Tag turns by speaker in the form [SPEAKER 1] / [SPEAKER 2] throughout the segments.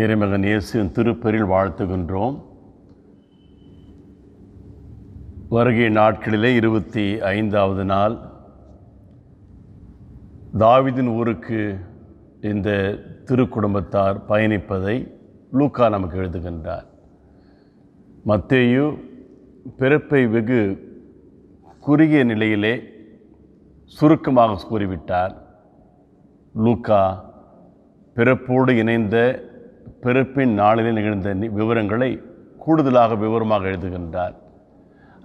[SPEAKER 1] இறைமகன் இயேசுவின் திருப்பெரில் வாழ்த்துகின்றோம். வருகை நாட்களிலே இருபத்தி ஐந்தாவது நாள். தாவிதின் ஊருக்கு இந்த திருக்குடும்பத்தார் பயணிப்பதை லூக்கா நமக்கு எழுதுகின்றார். மத்தேயு பிறப்பை வெகு குறுகிய நிலையிலே சுருக்கமாக கூறிவிட்டார். லூக்கா பிறப்போடு இணைந்த பிறப்பின் நாளிலே நிகழ்ந்த விவரங்களை கூடுதலாக விவரமாக எழுதுகின்றார்.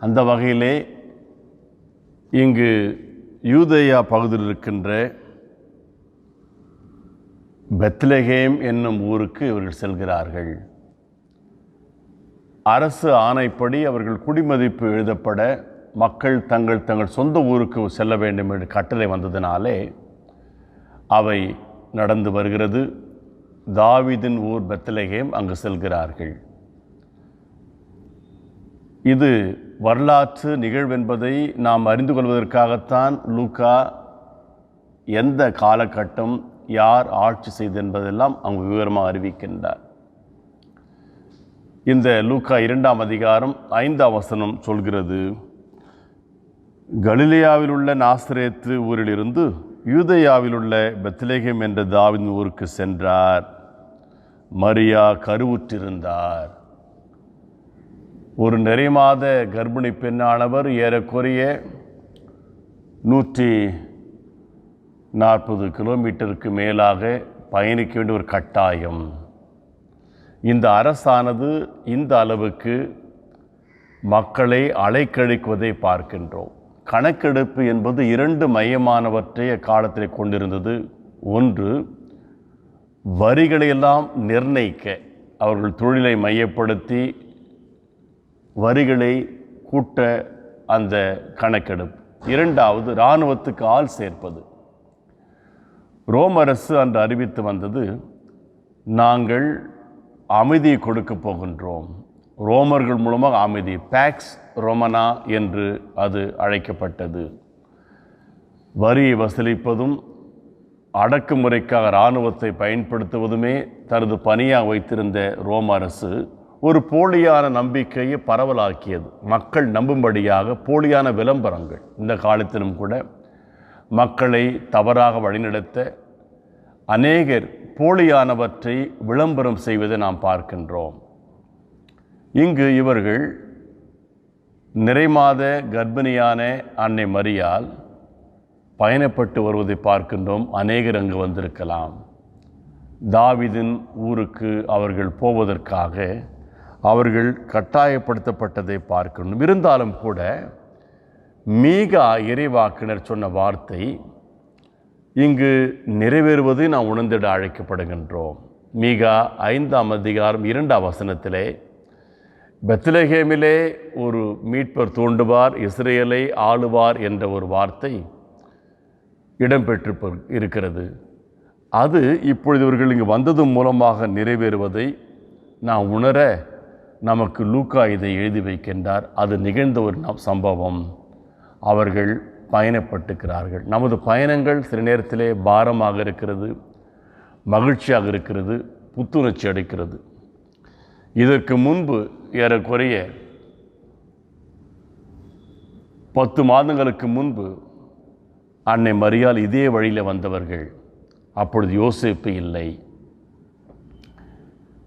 [SPEAKER 1] அந்த வகையிலே இங்கு யூதேயா பகுதியில் இருக்கின்ற பெத்லஹேம் என்னும் ஊருக்கு இவர்கள் செல்கிறார்கள். அரசு ஆணைப்படி அவர்கள் குடிமதிப்பு எழுதப்பட மக்கள் தங்கள் தங்கள் சொந்த ஊருக்கு செல்ல வேண்டும் என்று கட்டளை வந்ததினாலே அவை நடந்து வருகிறது. தாவிதின் ஊர் பெத்தலகேம் அங்கு செல்கிறார்கள். இது வரலாற்று நிகழ்வென்பதை நாம் அறிந்து கொள்வதற்காகத்தான் லூக்கா எந்த காலகட்டம் யார் ஆட்சி செய்து என்பதெல்லாம் அங்கு விவரமாக அறிவிக்கின்றார். இந்த லூக்கா இரண்டாம் அதிகாரம் ஐந்தாம் வசனம் சொல்கிறது கலிலியாவில் உள்ள நாசிரேத்து ஊரிலிருந்து யூதயாவில் உள்ள பெத்லேகம் என்ற தாவின் ஊருக்கு சென்றார். மரியா கருவுற்றிருந்தார். ஒரு நிறைமாத கர்ப்பிணி பெண்ணானவர் ஏறக்குறைய நூற்றி நாற்பது கிலோமீட்டருக்கு மேலாக பயணிக்க வேண்டிய ஒரு கட்டாயம். இந்த அரசானது இந்த அளவுக்கு மக்களை அலைக்கழிக்குவதை பார்க்கின்றோம். கணக்கெடுப்பு என்பது இரண்டு மையமானவற்றை அக்காலத்தில் கொண்டிருந்தது. ஒன்று வரிகளையெல்லாம் நிர்ணயிக்க அவர்கள் தொழிலை மையப்படுத்தி வரிகளை கூட்ட அந்த கணக்கெடுப்பு. இரண்டாவது இராணுவத்துக்கு ஆள் சேர்ப்பது. ரோம் அரசு அன்று அறிவித்து வந்தது நாங்கள் அமைதியை கொடுக்க போகின்றோம். ரோமர்கள் மூலமாக அமைதி பேக்ஸ் ரொமனா என்று அது அழைக்கப்பட்டது. வரியை வசூலிப்பதும் அடக்குமுறைக்காக இராணுவத்தை பயன்படுத்துவதுமே தனது பணியாக வைத்திருந்த ரோம அரசு ஒரு போலியான நம்பிக்கையை பரவலாக்கியது. மக்கள் நம்பும்படியாக போலியான விளம்பரங்கள். இந்த காலத்திலும் கூட மக்களை தவறாக வழிநடத்த அநேகர் போலியானவற்றை விளம்பரம் செய்வதை நாம் பார்க்கின்றோம். இங்கு இவர்கள் நிறைமாத கர்ப்பிணியான அன்னை மரியால் பயணப்பட்டு வருவதை பார்க்கின்றோம். அநேகர் அங்கு வந்திருக்கலாம். தாவிதின் ஊருக்கு அவர்கள் போவதற்காக அவர்கள் கட்டாயப்படுத்தப்பட்டதை பார்க்கணும் இருந்தாலும் கூட மீகா இறைவாக்கினர் சொன்ன வார்த்தை இங்கு நிறைவேறுவதை நாம் உணர்ந்திட அழைக்கப்படுகின்றோம். மீகா ஐந்தாம் அதிகாரம் இரண்டாம் வசனத்திலே பெத்லஹேமிலே ஒரு மீட்பர் தோண்டுவார் இஸ்ரேலை ஆளுவார் என்ற ஒரு வார்த்தை இடம்பெற்று இருக்கிறது. அது இப்பொழுது இவர்கள் இங்கு வந்ததன் மூலமாக நிறைவேறுவதை நாம் உணர நமக்கு லூக்கா இதை எழுதி வைக்கின்றார். அது நிகழ்ந்த ஒரு சம்பவம். அவர்கள் பயணப்பட்டுக்கிறார்கள். நமது பயணங்கள் சில நேரத்திலே பாரமாக இருக்கிறது மகிழ்ச்சியாக இருக்கிறது புத்துணர்ச்சி அடைக்கிறது இதற்கு முன்பு ஏறக்குறைய பத்து மாதங்களுக்கு முன்பு அன்னை மரியால் இதே வழியில் வந்தவர்கள். அப்பொழுது யோசிப்பு இல்லை.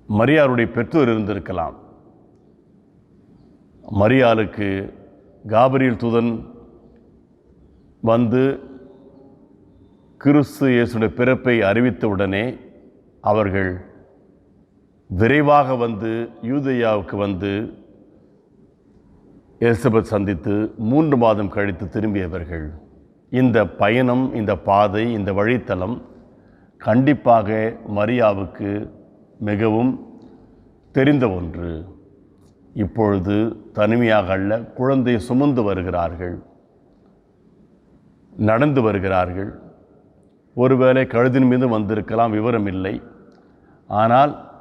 [SPEAKER 1] மரியாளுடைய பெற்றோர் இருந்திருக்கலாம். மரியாளுக்கு காபரியல் துதன் வந்து கிறிஸ்து இயேசுடைய பிறப்பை அறிவித்த உடனே அவர்கள் விரைவாக வந்து யூதையாவுக்கு வந்து எலிசபெத் சந்தித்து மூன்று மாதம் கழித்து திரும்பியவர்கள். இந்த பயணம் இந்த பாதை இந்த வழித்தலம் கண்டிப்பாக மரியாவுக்கு மிகவும் தெரிந்த ஒன்று. இப்பொழுது தனிமையாக அல்ல குழந்தையை சுமந்து வருகிறார்கள். நடந்து வருகிறார்கள். ஒருவேளை கழுதின் மீது வந்திருக்கலாம் விவரம் இல்லை ஆனால்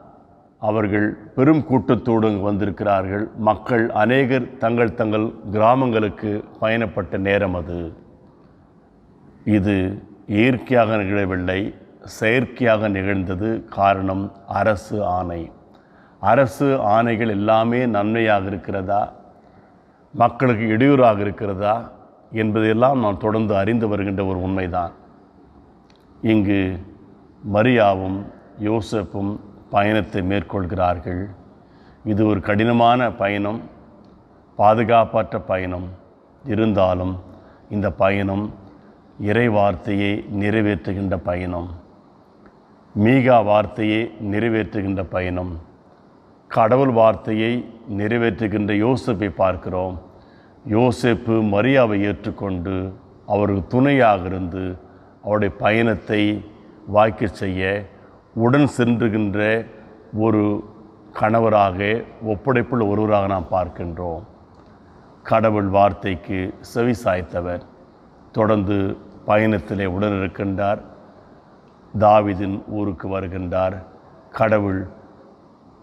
[SPEAKER 1] அவர்கள் பெரும் கூட்டத்தோடு அங்கு வந்திருக்கிறார்கள். மக்கள் அநேகர் தங்கள் தங்கள் கிராமங்களுக்கு பயணப்பட்ட நேரம் அது. இது இயற்கையாக நிகழவில்லை செயற்கையாக நிகழ்ந்தது காரணம் அரசு ஆணை. அரசு ஆணைகள் எல்லாமே நன்மையாக இருக்கிறதா? மக்களுக்கு இடையூறாக இருக்கிறதா? என்பதையெல்லாம் நாம் தொடர்ந்து அறிந்து வருகின்ற ஒரு உண்மைதான். இங்கு மரியாவும் யோசப்பும் பயணத்தை மேற்கொள்கிறார்கள். இது ஒரு கடினமான பயணம் பாதுகாப்பற்ற பயணம். இருந்தாலும் இந்த பயணம் இறை வார்த்தையை நிறைவேற்றுகின்ற பயணம். மீகா வார்த்தையை நிறைவேற்றுகின்ற பயணம். கடவுள் வார்த்தையை நிறைவேற்றுகின்ற யோசிப்பை பார்க்கிறோம். யோசிப்பு மரியாவை ஏற்றுக்கொண்டு அவருக்கு துணையாக இருந்து அவருடைய பயணத்தை வாய்க்க செய்ய உடன் சென்றுகின்ற ஒரு கணவராக ஒப்படைப்புள்ள ஒருவராக நாம் பார்க்கின்றோம். கடவுள் வார்த்தைக்கு செவி சாய்த்தவர். தொடர்ந்து பயணத்திலே உடன் இருக்கின்றார் தாவிதின் ஊருக்கு வருகின்றார். கடவுள்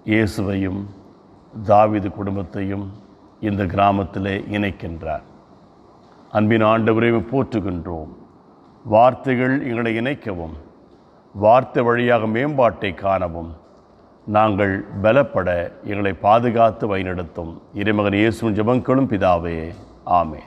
[SPEAKER 1] இயேசுவையும் தாவிது குடும்பத்தையும் இந்த கிராமத்திலே இணைக்கின்றார். அன்பின் ஆண்டவரையும் போற்றுகின்றோம். வார்த்தைகள் எங்களை இணைக்கவும். வார்த்தை வழியாக மேம்பாட்டை காணவும். நாங்கள் பலப்பட எங்களை பாதுகாத்து வழிநடத்தும். இறைமகன் இயேசுவின் ஜபங்களும் பிதாவே. ஆமே